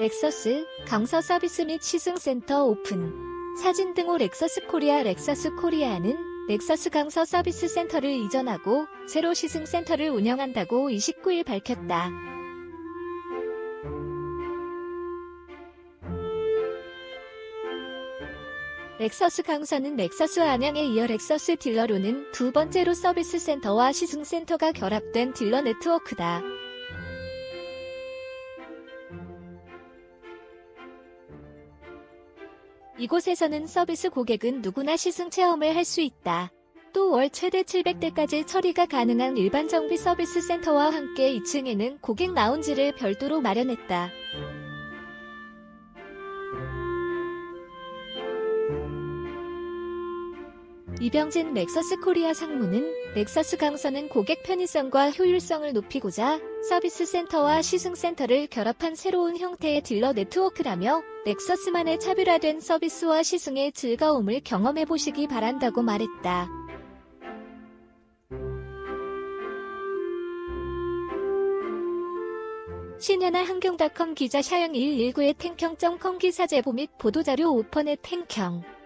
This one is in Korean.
렉서스 강서 서비스 및 시승센터 오픈. 사진 등호 렉서스 코리아 렉서스 코리아는 렉서스 강서 서비스 센터를 이전하고 새로 시승센터를 운영한다고 29일 밝혔다. 렉서스 강서는 렉서스 안양에 이어 렉서스 딜러로는 두 번째로 서비스 센터와 시승센터가 결합된 딜러 네트워크다. 이곳에서는 서비스 고객은 누구나 시승 체험을 할 수 있다. 또 월 최대 700대까지 처리가 가능한 일반 정비 서비스 센터와 함께 2층에는 고객 라운지를 별도로 마련했다. 이병진 렉서스 코리아 상무는 렉서스 강서는 고객 편의성과 효율성을 높이고자 서비스 센터와 시승 센터를 결합한 새로운 형태의 딜러 네트워크라며 렉서스만의 차별화된 서비스와 시승의 즐거움을 경험해 보시기 바란다고 말했다. 신현아 한경닷컴 기자 샤영 119의 탱평.com 기사 제보 및 보도자료 오펀의 탱평